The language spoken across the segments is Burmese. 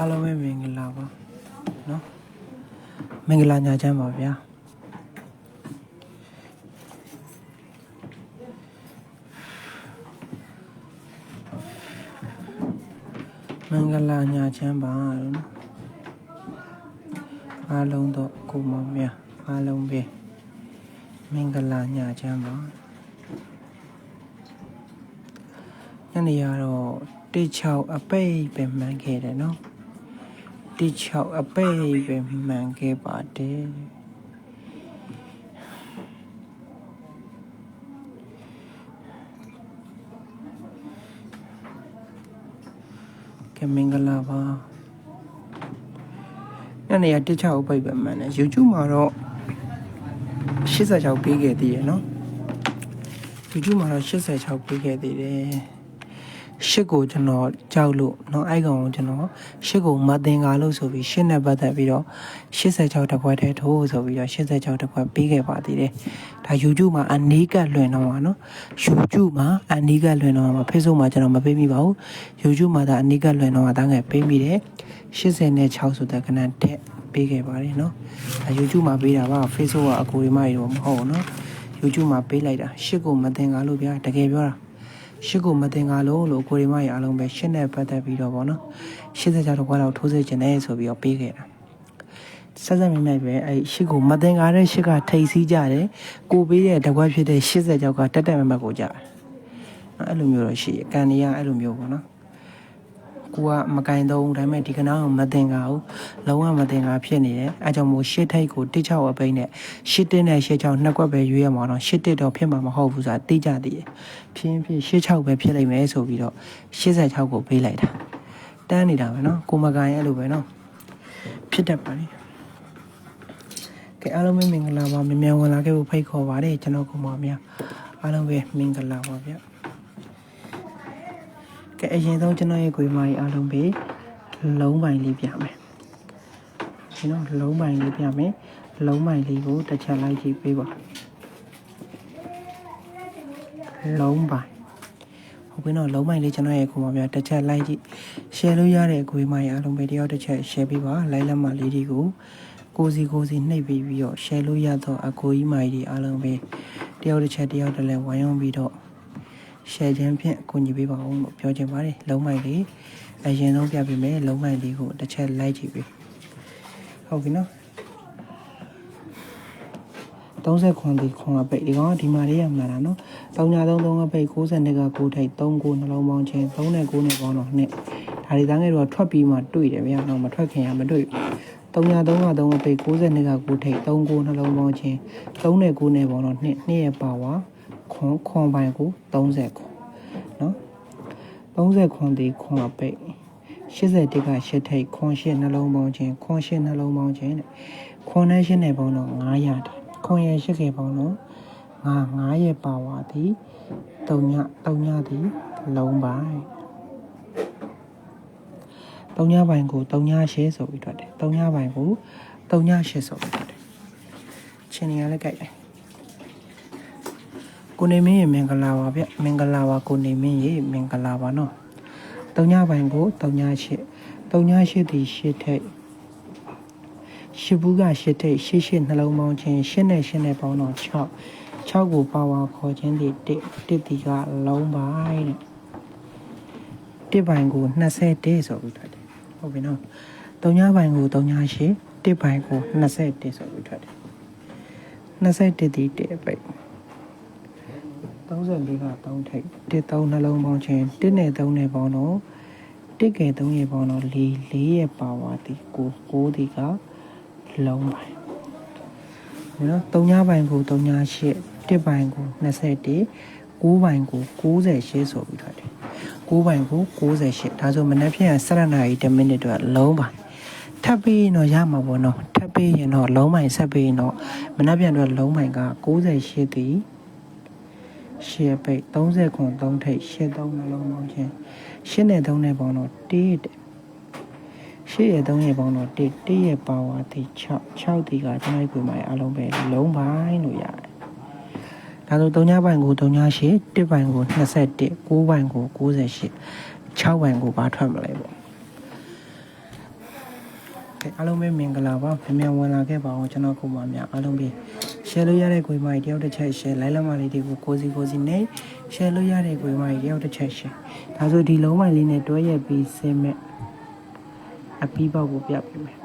အားလုံးပဲမင်္ဂလာပါနော်မင်္ဂလာညချမ်းပါဗျာမင်္ဂလာညချမ်းပါလို့နော်အားလုံးတော့ကိုမောင်များအားလုံးပဲမင်္ဂလာညချမ်းပါညနေရတော့16အပိတ်ပဲမှန်ခဲ့တယ်နော် တိ6အပိတ်ပဲမှန်ခဲ့ပါတယ်ကဲမင်္ဂလာပါညနေရတိ6အပိတ်ပဲမှန်တယ် YouTube မှာတော့86ပေးခဲ့သေးရနော် YouTube မှာတော့86ပေးခဲ့သေးတယ် ရှစ်ကိုကျွန်တော်ကြောက်လို့เนาะအဲ့ကောင်ကိုကျွန်တော်ရှစ်ကိုမတင်ကားလို့ဆိုပြီးရှစ်နဲ့ပတ်သက်ပြီးတော့86တပွဲထဲထိုးဆိုပြီးတော့86တပွဲပေးခဲ့ပါသေးတယ်ဒါ YouTube မှာအနီးကပ်လွင်တော့မှာเนาะ YouTube မှာအနီးကပ်လွင်တော့မှာ Facebook မှာကျွန်တော်မပေးမိပါဘူး YouTube မှာဒါအနီးကပ်လွင်တော့မှာတန်းငယ်ပေးမိတယ်86ဆိုတဲ့ခဏတက်ပေးခဲ့ပါတယ်เนาะဒါ YouTube မှာပေးတာပါ Facebook ကအကူတွေမှရတော့မဟုတ်ဘူးเนาะ YouTube မှာပေးလိုက်တာရှစ်ကိုမတင်ကားလို့ဗျာတကယ်ပြောတာ ရှစ်ကိုမတင်ကားလို့လို့ကိုရီမရအားလုံးပဲရှစ်နဲ့ပတ်သက်ပြီးတော့ဗောနော်86တော့ခွာတော့ထိုးစေခြင်းနဲ့ဆိုပြီးတော့ပေးခဲ့တာဆက်ဆက်မြမြိုက်ပဲအဲ့ရှစ်ကိုမတင်ကားတဲ့ရှစ်ကထိတ်စီးကြတယ်ကိုပေးတဲ့တကွက်ဖြစ်တဲ့80ကျောက်ကတက်တက်မမတ်ကိုကြတယ်အဲ့လိုမျိုးတော့ရှိရကန်နေရအဲ့လိုမျိုးဗောနော် ကိုကမကင်တော့ဒါပေမဲ့ဒီကနာကိုမတင်ကားဘူးလုံးဝမတင်ကားဖြစ်နေတယ်အဲကြောင့်မို့ရှစ်ထိတ်ကိုတိချောက်အပိန်းနဲ့ရှစ်တင်းနဲ့ရှစ်ချောက်နှစ်ကွက်ပဲရွေးရမှာတော့ရှစ်တစ်တော့ဖြစ်မှာမဟုတ်ဘူးဆိုတာသိကြသေးတယ်ဖြင်းဖြင်းရှစ်ချောက်ပဲဖြစ်လိမ့်မယ်ဆိုပြီးတော့86ကိုပေးလိုက်တာတန်းနေတာပဲနော်ကိုမကင်အဲ့လိုပဲနော်ဖြစ်တတ်ပါလေကဲအားလုံးပဲမင်္ဂလာပါမြင်မြန်ဝင်လာခဲ့ဖို့ဖိတ်ခေါ်ပါတယ်ကျွန်တော်ကိုမများအားလုံးပဲမင်္ဂလာပါဗျာ ကဲအရင်ဆုံးကျွန်တော်ရဲ့ကိုယ်မကြီးအားလုံးပဲလုံးပိုင်လေးပြမယ်ဒီတော့လုံးပိုင်လေးပြမယ်လုံးပိုင်လေးကိုတစ်ချက်လိုက်ကြည့်ပေးပါလုံးပိုင်ဟုတ်ပြီနော်လုံးပိုင်လေးကျွန်တော်ရဲ့ကိုယ်မများတစ်ချက်လိုက်ကြည့် share လို့ရတဲ့ကိုယ်မကြီးအားလုံးပဲတယောက်တစ်ချက် share ပေးပါ like လက်မလေးတွေကိုကိုစီကိုစီနှိပ်ပြီးပြီးတော့ share လို့ရတော့အကိုကြီးမကြီးအားလုံးပဲတယောက်တစ်ချက်တယောက်တစ်လဲဝိုင်းဝန်းပြီးတော့ share ခြင်းဖြင့်အကူအညီပေးပါအောင်လို့ပြောချင်ပါတယ်လုံးမိုက်လေးအရင်ဆုံးပြပေးမယ်လုံးမိုက်လေးကိုတစ်ချက် like ကြည့်ပေးဟုတ်ပြီနော်30ခွန်ဒီခွန်အပိတ်ဒီကောင်ကဒီမှာလေးရမှာလားနော်333အပိတ်60နဲ့က9ထိပ်3ကိုနှလုံးပေါင်းချင်း3နဲ့9နဲ့ပေါင်းတော့နှစ်ဒါတွေသားငယ်တော့ထွက်ပြီးမှတွေ့တယ်ဗျာတော့မထွက်ခင်ရမတွေ့333က3အပိတ်60နဲ့က9ထိပ်3ကိုနှလုံးပေါင်းချင်း3နဲ့9နဲ့ပေါင်းတော့နှစ်နှစ်ရဲ့ပါဝါ ခွန်ခွန်ပိုင်းကို30ခွန်နော်30ခွန်ဒီခွန်အပိတ်80တိက8ထိပ်ခွန်8နှလုံးပေါင်းချင်းခွန်8နှလုံးပေါင်းချင်းတဲ့ခွန်နဲ့8နဲ့ပေါင်းတော့900တယ်ခွန်ရဲ့8ခေပေါင်းတော့ငါ9ရဲ့ပါဝါသည်3ည3ညသည်လုံးပိုင်း3ညပိုင်းကို3ည8ဆိုပြီးထွက်တယ်3ညပိုင်းကို3ည8ဆိုပြီးထွက်တယ်ချင်းနေရလည်းကြိုက်တယ် ကိုနေမင်းရေမင်္ဂလာပါဗျမင်္ဂလာပါကိုနေမင်းရေမင်္ဂလာပါနော်တုံညပိုင်းကိုတုံညရှိတုံညရှိသည်ရှစ်ထိတ်ရှစ်ဘူးကရှစ်ထိတ်ရှစ်ရှစ်နှလုံးပေါင်းခြင်းရှစ်နဲ့ရှစ်နဲ့ပေါင်းတော့6 6ကိုပါဝါခေါ်ခြင်းဒီတစ်တစ်ဒီကလုံးပိုင်းတဲ့တစ်ပိုင်းကို20တဲ့ဆိုပြီးထွက်တယ်ဟုတ်ပြီနော်တုံညပိုင်းကိုတုံညရှိတစ်ပိုင်းကို20တဲ့ဆိုပြီးထွက်တယ်21ဒီတစ်အပိတ် 34က3ထိပ်တစ်3နှလုံးပေါင်းခြင်းတစ်နဲ့3နဲ့ပေါင်းတော့တစ်ကဲ3ရဲ့ပေါင်းတော့4 4ရဲ့ပါဝါဒီ9 9ဒီကလုံးပိုင်းနော်3ညပိုင်းကို3ည8တစ်ပိုင်းကို21 9ပိုင်းကို98ဆိုပြီးထွက်တယ်9ပိုင်းကို98ဒါဆိုမနေ့ပြန်7နာရီ10မိနစ်တော့လုံးပိုင်းထပ်ပြီးရင်တော့ရမှာပေါ့နော်ထပ်ပြီးရင်တော့လုံးပိုင်းဆက်ပြီးရင်တော့မနေ့ပြန်တော့လုံးပိုင်းက98ဒီ ရှစ်ပိတ်30ခွန်3ထိပ်ရှစ်3နှလုံးပေါင်းခြင်းရှစ်နဲ့3နဲ့ပေါင်းတော့1တဲ့ရှစ်ရဲ့3ရဲ့ပေါင်းတော့1 1ရဲ့ပါဝါဒီ6 6ဒီကကျွန်တော်ကိုယ်မှာအလုံးပဲလုံးပိုင်းလို့ရတယ်ဒါဆို3ညပိုင်းကို3ည8 1ပိုင်းကို21 9ပိုင်းကို98 6ပိုင်းကိုဘာထွက်မလဲပေါ့အားလုံးပဲမင်္ဂလာပါမြန်မြန်ဝင်လာခဲ့ပါအောင်ကျွန်တော်ကိုမများအားလုံးပဲ share လို့ရတဲ့ကိုယ်မကြီးတယောက်တစ်ချက် share လိုက်လက်မလေးတွေကိုကိုစီကိုစီနဲ့ share လို့ရတဲ့ကိုယ်မကြီးတယောက်တစ်ချက် share ဒါဆိုဒီလုံးမိုင်လေးနဲ့တွဲရက်ပြီးဆင်းမဲ့အပီးပေါက်ကိုပြပေးမယ်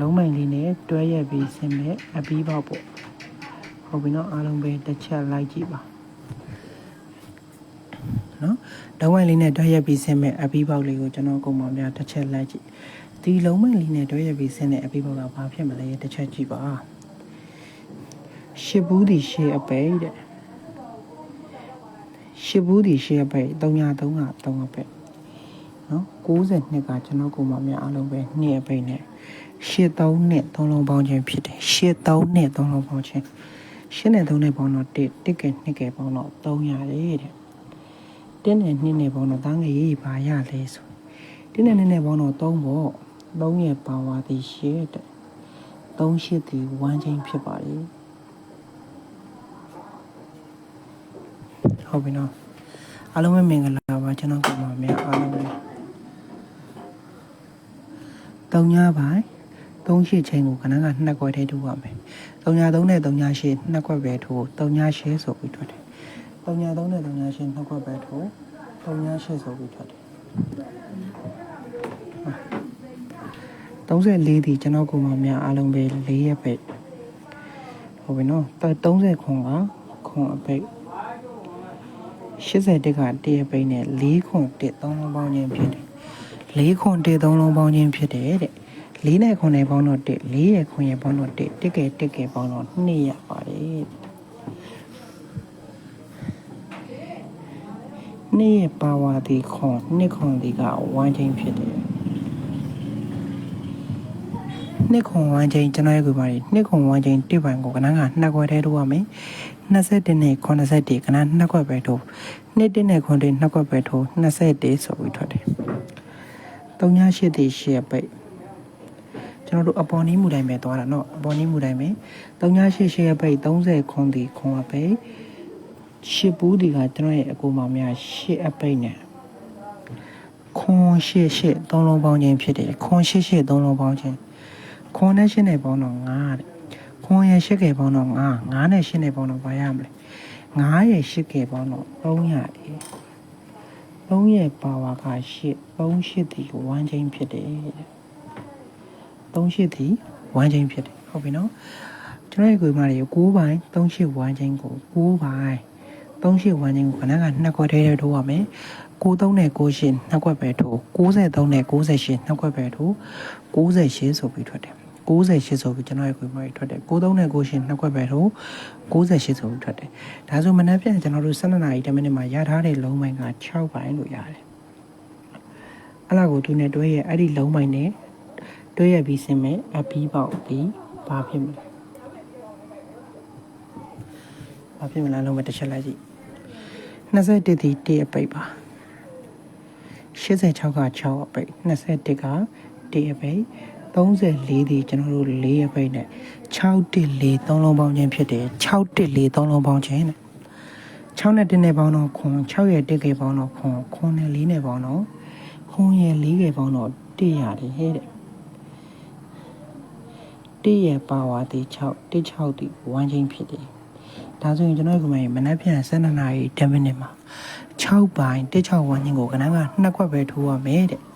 လုံးမိုင်လေးနဲ့တွဲရက်ပြီးဆင်းမဲ့အပီးပေါက်ပေါ့ဟုတ်ပြီနော်အားလုံးပဲတစ်ချက်လိုက်ကြည့်ပါနော်လုံးမိုင်လေးနဲ့တွဲရက်ပြီးဆင်းမဲ့အပီးပေါက်လေးကိုကျွန်တော်ကိုမများတစ်ချက်လိုက်ကြည့်ဒီလုံးမိုင်လေးနဲ့တွဲရက်ပြီးဆင်းတဲ့အပီးပေါက်ကဘာဖြစ်မလဲတစ်ချက်ကြည့်ပါ ရှစ်ဘူးဒီရှေ့အပိတ်တဲ့ရှစ်ဘူးဒီရှေ့အပိတ်3ည3က3အပိတ်နော်62ကကျွန်တော်ကိုမများအားလုံးပဲ2အပိတ်နဲ့ရှစ်3နဲ့3လုံးပေါင်းခြင်းဖြစ်တယ်ရှစ်3နဲ့3လုံးပေါင်းခြင်းရှစ်နဲ့3နဲ့ပေါင်းတော့1 1က2ကပေါင်းတော့3ရတယ်တဲ့1နဲ့2နဲ့ပေါင်းတော့တန်းငယ်ရေးပါရလဲဆို1နဲ့2နဲ့ပေါင်းတော့3ပေါ့3ရဲ့ပါဝါသည်ရှစ်တဲ့3ရှစ်သည်1ချင်းဖြစ်ပါလေ ဟုတ်ပြီနော်အားလုံးပဲမင်္ဂလာပါကျွန်တော်ကပါမြအားလုံးပဲတုံညာပိုင်းသုံးရှိချင်းကိုခဏကနှစ်ခွက်ထဲထိုးရမယ်တုံညာသုံးနဲ့တုံညာရှိနှစ်ခွက်ပဲထိုးတုံညာရှိဆိုပြီးထွက်တယ်တုံညာသုံးနဲ့တုံညာရှိနှစ်ခွက်ပဲထိုးတုံညာရှိဆိုပြီးထွက်တယ်34ဒီကျွန်တော်ကမှမြအားလုံးပဲ4ရက်ပဲဟုတ်ပြီနော်30ခွန်ကခွန်အပိတ် 81ကတရပိန်းနဲ့4ခွန်1 3လုံးပေါင်းခြင်းဖြစ်တယ်4ခွန်1 3လုံးပေါင်းခြင်းဖြစ်တယ်တဲ့4နဲ့ခွန်နဲ့ပေါင်းတော့1 4ရဲ့ခွန်ရဲ့ပေါင်းတော့1 1ကဲ1ကဲပေါင်းတော့2ရပါတယ်2ရဲ့ပါဝါဒီခွန်2ခွန်ဒီက1ချင်းဖြစ်တယ် နှစ်ခွန်ဝမ်းချင်းကျွန်တော်ရဲ့ကိုပါနှစ်ခွန်ဝမ်းချင်းတစ်ပိုင်ကိုကနန်းကနှစ်ခွဲထဲထိုးရမယ်21နဲ့81ကနန်းနှစ်ခွက်ပဲထိုးနှစ်တစ်နဲ့ခွန်တစ်နှစ်ခွက်ပဲထိုး21ဆိုပြီးထွက်တယ်38တိရှေ့ပိတ်ကျွန်တော်တို့အပေါ်နီးမူတိုင်းပဲသွားတာเนาะအပေါ်နီးမူတိုင်းပဲ38ရှေ့ပိတ်30ခွန်ဒီခွန်အပိတ်ရှစ်ပူးဒီကကျွန်တော်ရဲ့အကူမောင်များရှစ်အပိတ်နဲ့ခွန်ရှစ်ရှစ်သုံးလုံးပေါင်းခြင်းဖြစ်တယ်ခွန်ရှစ်ရှစ်သုံးလုံးပေါင်းခြင်း ခွန်နဲ့ရှစ်နဲ့ပေါင်းတော့9တဲ့ခွန်ရဲ့ရှစ်ကယ်ပေါင်းတော့9 9နဲ့ရှစ်နဲ့ပေါင်းတော့ဘာရမလဲ9ရဲ့ရှစ်ကယ်ပေါင်းတော့300တယ်3ရဲ့ပါဝါက8 3 8ဒီ1ချင်းဖြစ်တယ်တဲ့3 8ဒီ1ချင်းဖြစ်တယ်ဟုတ်ပြီနော်ကျွန်တော်ရဲ့ကိုယ်မလေး9ပိုင်း3 8 1ချင်းကို9ပိုင်း3 8 1ချင်းကိုခဏကနှစ်ခွက်ထဲထဲထိုးရမယ်93နဲ့98နှစ်ခွက်ပဲထိုး93နဲ့98နှစ်ခွက်ပဲထိုး98ဆိုပြီးထွက်တယ် 98ဆိုပြီးကျွန်တော်ရဲ့ကိုယ်မကြီးထွက်တယ်93နဲ့98နှစ်ခွက်ပဲထိုး98ဆိုပြီးထွက်တယ်ဒါဆိုမနက်ဖြန်ကျွန်တော်တို့12နာရီ10မိနစ်မှာရထားတဲ့လုံးပိုင်းက6ပိုင်းလို့ရတယ်အဲ့လာကိုသူနဲ့တွဲရဲ့အဲ့ဒီလုံးပိုင်းနဲ့တွဲရပြီးစင်မဲ့အပီးပေါက်ပြီးဘာဖြစ်မလဲဘာဖြစ်မလဲလုံးမတစ်ချက်လိုက်ကြည့်21ဒီ1အပိတ်ပါ86က6အပိတ်21က1အပိတ် 34ဒီကျွန်တော်တို့4အပိတ်နဲ့614 3လုံးပေါင်းခြင်းဖြစ်တယ်614 3လုံးပေါင်းခြင်းနဲ့6နဲ့1နဲ့ပေါင်းတော့ခွန်6ရဲ့1ကပေါင်းတော့ခွန်ခွန်နဲ့4နဲ့ပေါင်းတော့ခွန်ရဲ့4ကပေါင်းတော့1ရတယ်ဟဲ့တဲ့1ရဲ့ပါဝါဒီ6 1 6ဒီ1ချင်းဖြစ်တယ်ဒါဆိုရင်ကျွန်တော်ကမှမနက်ဖြန်12နာရီ10မိနစ်မှာ6ပိုင်း16ဝန်းချင်းကိုကနန်းကနှစ်ခွက်ပဲထိုးရမယ်တဲ့။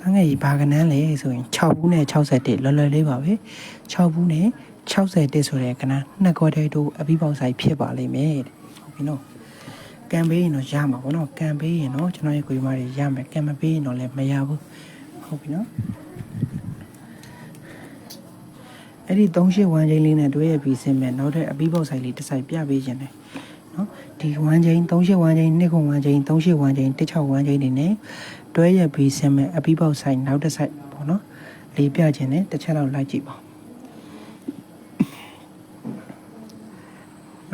တန်းငယ်ကြီးဘာကနန်းလဲဆိုရင်6ဘူးနဲ့61လော်လော်လေးပါပဲ။6ဘူးနဲ့61ဆိုတဲ့ကနန်းနှစ်ခွက်တည်းထိုးအပြီးပေါက်ဆိုင်ဖြစ်ပါလိမ့်မယ်တဲ့။ဟုတ်ပြီနော်။ကံပေးရင်တော့ရမှာပေါ့နော်။ကံပေးရင်တော့ကျွန်တော်ရဲ့ကိုယ်မတွေရမယ်။ကံမပေးရင်တော့လည်းမရဘူး။ဟုတ်ပြီနော်။အဲ့ဒီ38ဝန်းချင်းလေးနဲ့တွဲရပြီးစင်မဲ့နောက်ထပ်အပြီးပေါက်ဆိုင်လေးတစ်ဆိုင်ပြပေးခြင်းတယ်နော်ဒီဝမ်းချင်း38ဝမ်းချင်း2ခုဝမ်းချင်း38ဝမ်းချင်း16ဝမ်းချင်းတွေနဲ့ တွဲရပြီးစင်မဲ့အပြီးပေါက်ဆိုင်နောက်တစ်ဆိုင်ပေါ့နော်လေးပြခြင်းနဲ့တစ်ချက်လောက်လိုက်ကြည့်ပါ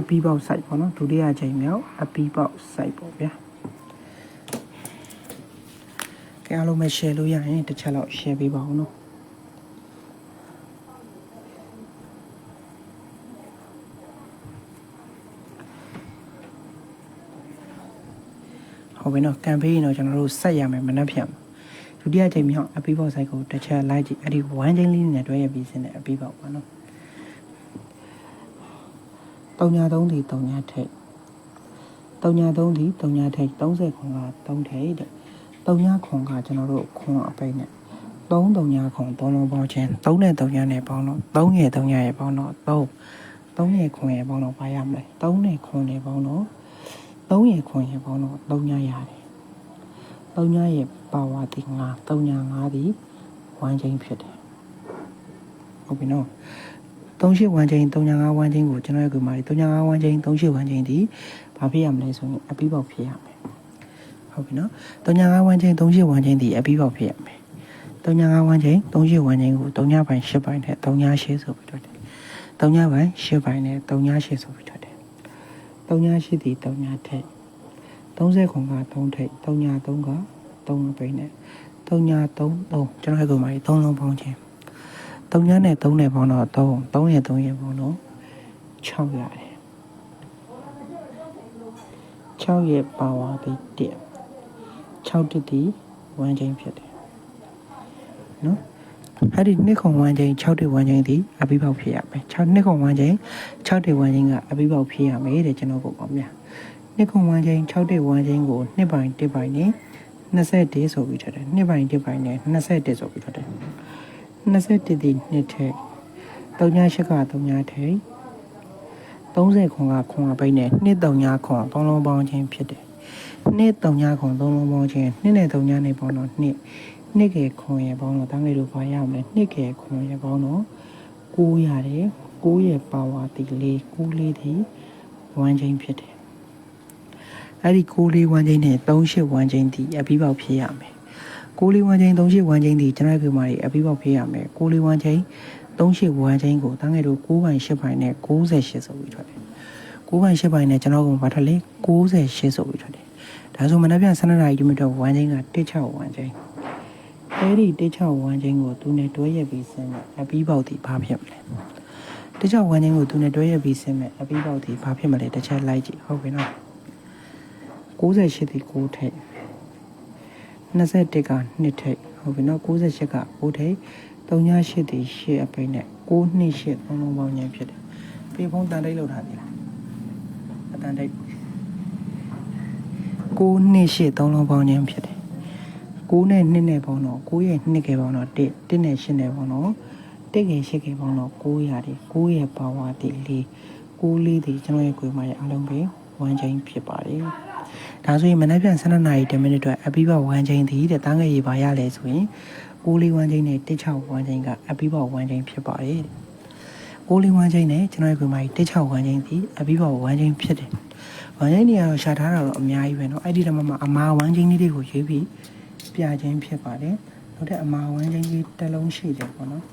အပြီးပေါက်ဆိုင်ပေါ့နော်ဒုတိယချိန်မြောက်အပြီးပေါက်ဆိုင်ပေါ့ဗျာကဲအားလုံးပဲ share လို့ရရင်တစ်ချက်လောက် share ပေးပါဦးနော် ဟုတ်ပြီနော်ကမ်ပိန်းတော့ကျွန်တော်တို့ဆက်ရမယ်မနှက်ဖြန်ဒုတိယချိန်မြောက်အပီးပေါက်ဆိုင်ကိုတစ်ချက်လိုက်ကြည့်အဲ့ဒီဝမ်းချင်းလေးနဲ့တွဲရပြီးစင်းတဲ့အပီးပေါက်ပါနော်တုံညာသုံးဒီတုံညာထိတ်တုံညာသုံးဒီတုံညာထိတ်30ခွန်က3ထိတ်တဲ့တုံညာခွန်ကကျွန်တော်တို့ခွန်အပိတ်နဲ့3တုံညာခွန်3လုံးပေါင်းချင်း3နဲ့တုံညာနဲ့ပေါင်းတော့3ရဲ့တုံညာရဲ့ပေါင်းတော့3 3ရဲ့ခွန်ရဲ့ပေါင်းတော့ပါရမလဲ3နဲ့ခွန်ရဲ့ပေါင်းတော့ 3ရဲ့ခွန်ရဲ့ပေါင်းတော့3ညာရတယ်3ညာရဲ့ပါဝါတိ9 3ညာ9ဒီဝမ်းချင်းဖြစ်တယ်ဟုတ်ပြီနော်38ဝမ်းချင်း305ဝမ်းချင်းကိုကျွန်တော်ရဲ့ကွန်မာဒီ305ဝမ်းချင်း38ဝမ်းချင်းဒီဘာဖြစ်ရမလဲဆိုရင်အပီးပေါက်ဖြစ်ရမယ်ဟုတ်ပြီနော်305ဝမ်းချင်း38ဝမ်းချင်းဒီအပီးပေါက်ဖြစ်ရမယ်305ဝမ်းချင်း38ဝမ်းချင်းကို3ပိုင်း10ပိုင်းနဲ့38ဆိုပြီးတော့တယ်3ပိုင်း10ပိုင်းနဲ့38ဆိုပြီးတော့ တယ်38ဒီ3ထက်30ခွန်က3ထိပ်3ည3က3ပိန်းနဲ့3ည3 3ကျွန်တော်ရဲ့ကွန်မာဒီ3လုံးပေါင်းချင်း3ညနဲ့3နဲ့ပေါင်းတော့3 3ရဲ့3ရဲ့ပေါင်းတော့6ရတယ်6ရဲ့ပါဝါဒီ1 6တစ်ဒီ1ချင်းဖြစ်တယ်နော် အဲ့ဒီနှစ်ခုံ1ချင်း6တစ်1ချင်းဒီအပိပေါက်ဖြစ်ရမယ်6နှစ်ခုံ1ချင်း6တစ်1ချင်းကအပိပေါက်ဖြစ်ရမယ်တဲ့ကျွန်တော်ကိုပေါ့ဗျာနှစ်ခုံ1ချင်း6တစ်1ချင်းကိုနှစ်ပိုင်းတစ်ပိုင်းနဲ့21ဆိုပြီးထတယ်နှစ်ပိုင်းတစ်ပိုင်းနဲ့21ဆိုပြီးထတယ်21ဒီနှစ်ထက်38က3ထက်30ခွန်ကခွန်ကပိတ်နဲ့နှစ်3ခွန်3လုံးပေါင်းချင်းဖြစ်တယ်နှစ်3ခွန်3လုံးပေါင်းချင်းနှစ်နဲ့3နဲ့ပေါင်းတော့နှစ် နှစ်ကယ်ခွန်ရဲ့ပေါင်းတော့တန်းလေးတို့ဘာရမလဲနှစ်ကယ်ခွန်ရဲ့ပေါင်းတော့9ရတယ်9ရဲ့ပါဝါတီလေး9လေးဒီ1ချင်းဖြစ်တယ်အဲ့ဒီ9လေး1ချင်းနဲ့38 1ချင်းဒီအပြီးပေါက်ဖြစ်ရမယ်6လေး1ချင်း38 1ချင်းဒီကျွန်တော်ကမှအပြီးပေါက်ဖြစ်ရမယ်6လေး1ချင်း38 1ချင်းကိုတန်းငယ်တို့9ပိုင်း10ပိုင်းနဲ့98ဆိုပြီးထွက်တယ်9ပိုင်း10ပိုင်းနဲ့ကျွန်တော်ကဘာထက်လဲ98ဆိုပြီးထွက်တယ်ဒါဆိုမနေ့ပြန်12နာရီယူမီတာ1ချင်းက16 1ချင်း အဲ့ဒီ16 1ချင်းကိုသူနဲ့တွဲရက်ပြီးဆင်းမယ်အပြီးပေါက်ဒီဘာဖြစ်မလဲ16 1ချင်းကိုသူနဲ့တွဲရက်ပြီးဆင်းမယ်အပြီးပေါက်ဒီဘာဖြစ်မလဲတစ်ချက်လိုက်ကြည့်ဟုတ်ပြီနော်68ဒီ9ထိပ်21က2ထိပ်ဟုတ်ပြီနော်68က9ထိပ်38ဒီ8အပိတ်နဲ့9နှစ်8သုံးလုံးပေါင်းခြင်းဖြစ်တယ်ပြေဖုံးတန်တိတ်လောက်ထားသေးလားအတန်တိတ်9နှစ်8သုံးလုံးပေါင်းခြင်းဖြစ်တယ် 9နဲ့2နဲ့ပေါင်းတော့9ရဲ့2ကပေါင်းတော့1 1နဲ့8နဲ့ပေါင်းတော့1က8ကပေါင်းတော့9ရတယ်9ရဲ့ပါဝါဒီလေး9လေးဒီကျွန်တော်ရဲ့ကိုယ်မရဲ့အလုံးပဲ1ချင်းဖြစ်ပါတယ်ဒါဆိုရင်မနေ့ပြန်12နာရီ10မိနစ်အတွက်အပိဘ1ချင်းဒီတဲ့တန်းငယ်ရေးပါရလဲဆိုရင်6လေး1ချင်းနဲ့16 1ချင်းကအပိဘ1ချင်းဖြစ်ပါတယ်တဲ့6လေး1ချင်းနဲ့ကျွန်တော်ရဲ့ကိုယ်မကြီး16 1ချင်းဒီအပိဘ1ချင်းဖြစ်တယ်1ချင်းနေရာတော့ရှာထားတာတော့အများကြီးပဲเนาะအဲ့ဒီတမမှာအမာ1ချင်းလေးတွေကိုရွေးပြီး ပြချင်းဖြစ်ပါတယ်နောက်ထပ်အမာဝမ်းချင်းလေးတစ်လုံးရှိတယ်ပေါ့နော်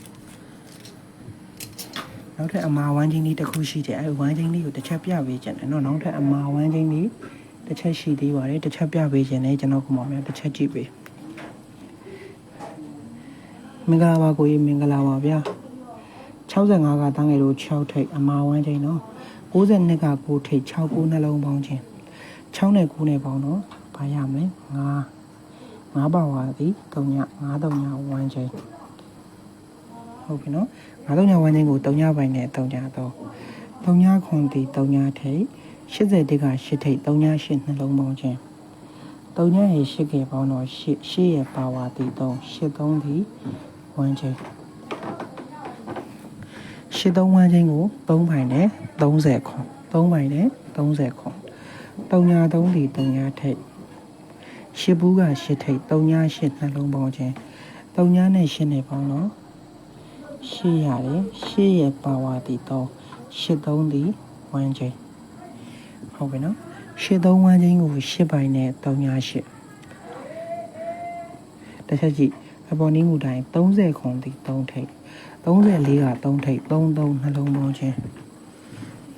နောက်ထပ်အမာဝမ်းချင်းလေးတစ်ခုရှိတယ်အဲဝမ်းချင်းလေးကိုတစ်ချက်ပြပေးခြင်းတယ်နော်နောက်ထပ်အမာဝမ်းချင်းလေးတစ်ချက်ရှိသေးပါတယ်တစ်ချက်ပြပေးခြင်းနဲ့ကျွန်တော်ကမောင်များတစ်ချက်ကြည့်ပေးမင်္ဂလာပါကိုကြီးမင်္ဂလာပါဗျာ65ကတန်းငယ်လို့6ထိပ်အမာဝမ်းချင်းနော်62က9ထိပ်6 9နှလုံးပေါင်းခြင်း6နဲ့9နဲ့ပေါင်းတော့ဘာရမလဲ9 9ပါဝါသည်3ည9 3ည1ချင်းဟုတ်ပြီနော်9 3ည1ချင်းကို3ညပိုင်းနဲ့3ညတော့3ညခွန်သည်3ညထိပ်80တိက8ထိပ်3ည8နှလုံးပေါင်းခြင်း3ညရဲ့8ကေပေါင်းတော့8 8ရဲ့ပါဝါသည်3 8 3သည်1ချင်းရှစ်သုံးဝန်းချင်းကို3ပိုင်းနဲ့30ခွန်3ပိုင်းနဲ့30ခွန်3ညာ3ဒီ3ညာထိပ် ရှစ်ဘူးကရှစ်ထိပ်3ညာရှစ်နှလုံးပေါင်းချင်း3ညာနဲ့ရှစ်နဲ့ပေါင်းတော့ရှစ်ရတယ်ရှစ်ရဲ့ပါဝါတီ3ရှစ်3ဒီ1ချင်းဟုတ်ပြီနော်ရှစ်3ဝန်းချင်းကိုရှစ်ပိုင်းနဲ့3ညာရှစ်တစ်ချက်ကြည့်အပေါ်နီးမူတိုင်း30ခွန်ဒီ3ထိပ်34က3ထိပ်33နှလုံးပေါင်းချင်း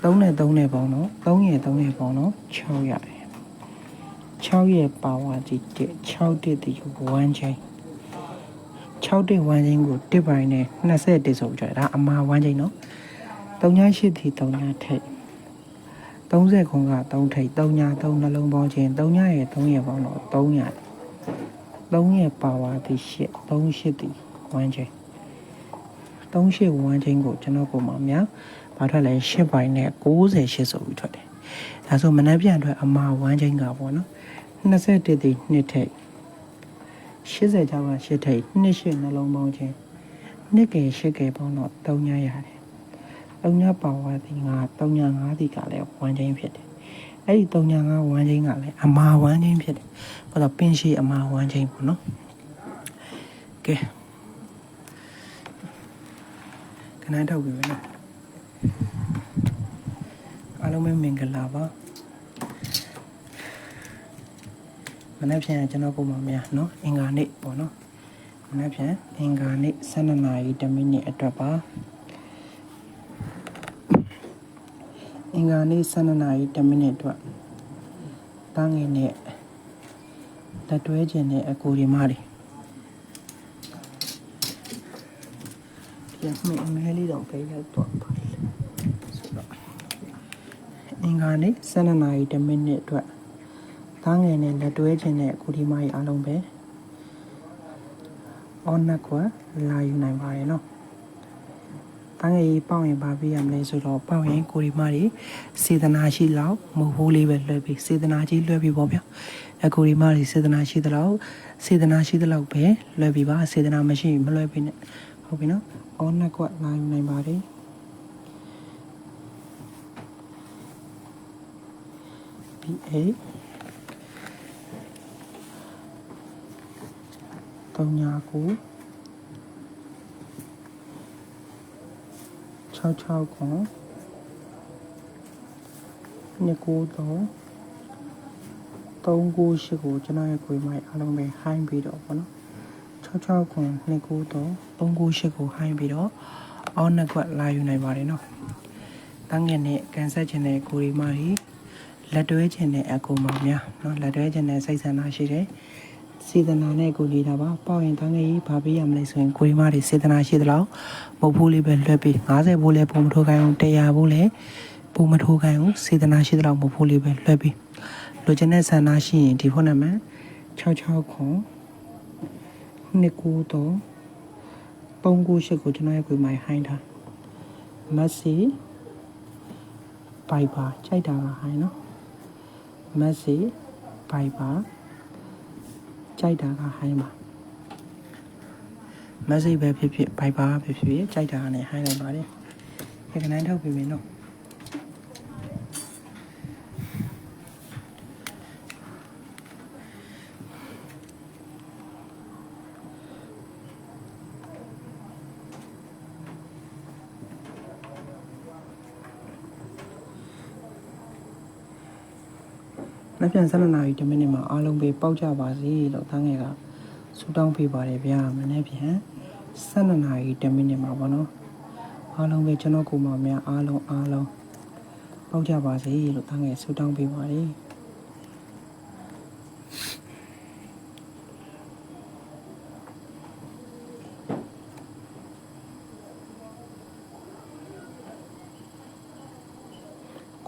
3နဲ့3နဲ့ပေါင်းတော့3ရဲ့3နဲ့ပေါင်းတော့6ရတယ် 6ရဲ့ပါဝါကြီး1 6တစ်ဒီ1ချင်း6တစ်1ချင်းကိုတစ်ပိုင်းနဲ့20တစ်ဆိုကြတာအမာ1ချင်းနော်38ဒီ3ထိပ်30ခွန်က3ထိပ်3ညာ3နှလုံးပေါင်းချင်း3ညာရဲ့3ရဲ့ပေါင်းတော့300 3ရဲ့ပါဝါသည်8 3 8သည်1ချိန်3 8 1ချိန်ကိုကျွန်တော်ကိုမှများဘာထွက်လဲ8ပိုင်းနဲ့60 8ဆိုပြီးထွက်တယ်ဒါဆိုမနှက်ပြန်အတွက်အမာ1ချိန်ကပေါ့နော် 21သည်2ထိပ်80ကျောက်က8ထိပ်2 8နှလုံးပေါင်းချင်း2ကယ်8ကယ်ပေါင်းတော့3ညရတယ်3ညပါဝါသည်ငါ3ည5သည်ကလည်း1ချိန်ဖြစ်တယ်အဲ့ဒီ3ည5 1ချိန်ကလည်းအမာ1ချိန်ဖြစ်တယ်ဘာလို့ပင်ရှိအမာ1ချိန်ပေါ့နော်ကဲခဏထောက်ပြီပဲနော်အားလုံးပဲမင်္ဂလာပါ မနေ့ဖြန်ကျွန်တော်ကိုမမရနော်အင်္ဂါနေ့ပေါ့နော်မနေ့ဖြန်အင်္ဂါနေ့12နာရီ10မိနစ်အတွက်ပါအင်္ဂါနေ့12နာရီ10မိနစ်အတွက်တန်းငယ်နဲ့လက်တွဲခြင်းနဲ့အကူရီမားတွေရမယ်အမဲလေးတော့ပဲရောက်တော့ပါအင်္ဂါနေ့12နာရီ10မိနစ်အတွက် သားငယ်နဲ့လက်တွဲခြင်းနဲ့အခုဒီမကြီးအားလုံးပဲအော်နက်ကွာလာယူနိုင်ပါတယ်နော်သားငယ်ကြီးပေါက်ရင်ဘာပြရမလဲဆိုတော့ပေါက်ရင်ကိုဒီမကြီးစေတနာရှိလောက်မဟုတ်ဘူးလေးပဲလွှဲပြီးစေတနာကြီးလွှဲပြီးပေါ့ဗျာအခုဒီမကြီးစေတနာရှိသလောက်စေတနာရှိသလောက်ပဲလွှဲပြီးပါစေတနာမရှိရင်မလွှဲပြီးနဲ့ဟုတ်ပြီနော်အော်နက်ကွာလာယူနိုင်ပါတယ်ဒီအေး 3ညာကို66ကိုနှစ်ကိုတော့3ကို8ကိုကျွန်တော်ရဲ့ကိုယ်မိုက်အားလုံးပဲဟိုင်းပြီးတော့ပေါ့နော်66ကိုနှစ်ကိုတော့3ကို8ကိုဟိုင်းပြီးတော့အောင်းနှစ်ကွက်လာယူနိုင်ပါတယ်နော်တန်းငယ်နဲ့ကန်ဆက်ခြင်းနဲ့ကိုယ်မိုက်လက်တွဲခြင်းနဲ့အကူမောင်များနော်လက်တွဲခြင်းနဲ့စိတ်ဆန္ဒရှိတယ် စေတနာနဲ့ကိုလေးတာပါပေါ့ရင်တန်းငယ်ကြီးဘာပေးရမလဲဆိုရင်ကိုရီမတွေစေတနာရှိသလောက်မဟုတ်ဘူးလေးပဲလွှတ်ပြီး90ဘူးလဲပုံမထိုးခိုင်းအောင်100ဘူးလဲပုံမထိုးခိုင်းအောင်စေတနာရှိသလောက်မဟုတ်ဘူးလေးပဲလွှတ်ပြီးလိုချင်တဲ့ဆန္ဒရှိရင်ဒီဖုန်းနံပါတ်66ခွန်နှစ်ကူတော့398ကိုကျွန်တော်ရဲ့ကိုမိုင်ဟိုင်းထားမက်ဆီဘိုက်ပါကြိုက်တာကဟိုင်းနော်မက်ဆီဘို က်ပါကြိုက်တာကဟိုင်းပါမက်ဆီပဲဖြစ်ဖြစ်ဘိုက်ပါဖြစ်ဖြစ်ကြိုက်တာနဲ့ဟိုင်းလိုက်ပါတယ်ဒီကနေ့ထောက်ပြီမယ်နော် နောက်ပြန်12နာရီ10မိနစ်မှာအားလုံးပဲပေါက်ကြပါစေလို့သားငယ်ကဆူတောင်းပေးပါတယ်ဗျာမနေ့ပြန်12နာရီ10မိနစ်မှာပေါ့နော်အားလုံးပဲကျွန်တော်ကိုမများအားလုံးအားလုံးပေါက်ကြပါစေလို့သားငယ်ဆူတောင်းပေးပါတယ်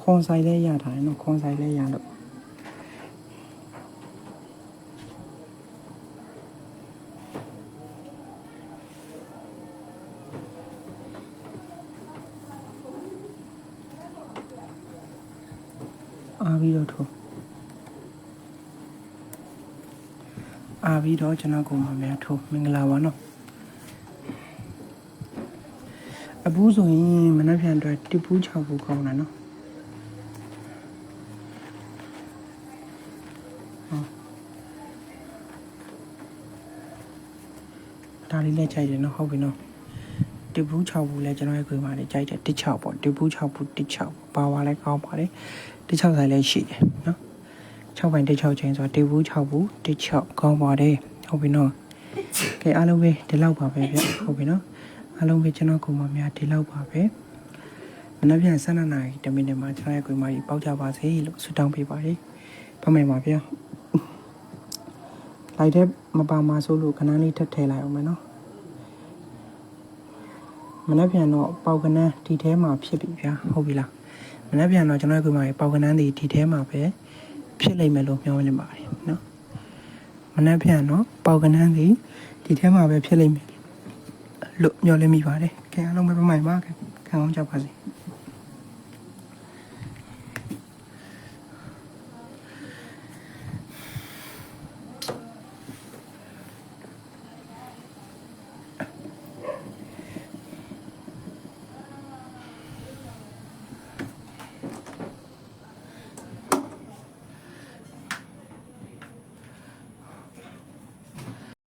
ခွန်ဆိုင်လည်းရထားတယ်နော်ခွန်ဆိုင်လည်းရလို့အားပြီးတော့ထိုးအား ပြီးတော့ကျွန်တော်ကိုမများထိုးမင်္ဂလာပါနော်အပူးဆိုရင်မနှက်ပြန်အတွက်တပူး6ဘူးကောင်းတာနော်ဒါလေးလည်းကြိုက်တယ်နော်ဟုတ်ပြီနော်တပူး6ဘူးလည်းကျွန်တော်ရဲ့ခွေးမလေးကြိုက်တယ်တစ်6ပေါ့တပူး6ဘူးတစ်6ပါဝါလည်းကောင်းပါတယ်တစ်6ဆိုင်လည်းရှိတယ်နော် 6ပိုင်းတစ်6ချင်းဆိုတော့တပူး6ဘူးတစ်6ကောင်းပါတယ်ဟုတ်ပြီနော်ကဲအားလုံးပဲဒီလောက်ပါပဲဗျဟုတ်ပြီနော်အားလုံးပဲကျွန်တော်ကိုမများဒီလောက်ပါပဲမနေ့ပြန်12နာရီ10မိနစ်မှာကျွန်တော်ရဲ့ခွေးမကြီးပေါက်ကြပါစေလို့ဆုတောင်းပေးပါတယ်ဖတ်မယ်ပါဗျလိုက်တဲ့မပါမှာဆိုလို့ခဏလေးထပ်ထည့်လိုက်အောင်မယ်နော်မနေ့ပြန်တော့ပေါက်ကနန်းဒီထဲမှာဖြစ်ပြီဗျာဟုတ်ပြီလားမနေ့ပြန်တော့ကျွန်တော်ကမှပေါက်ကနန်းဒီဒီထဲမှာပဲ ဖြစ်လိမ့်မယ်လို့မျှော်လင့်ပါတယ်နော်မမနှက်ဖြန်တော့ပေါက်ကနန်းစီဒီထဲမှာပဲဖြစ်လိမ့်မယ်လို့ညှော်လင့်မိပါတယ်ခင်အားလုံးပဲပမိုင်ပါခင်ခံအောင်ကြောက်ပါစေ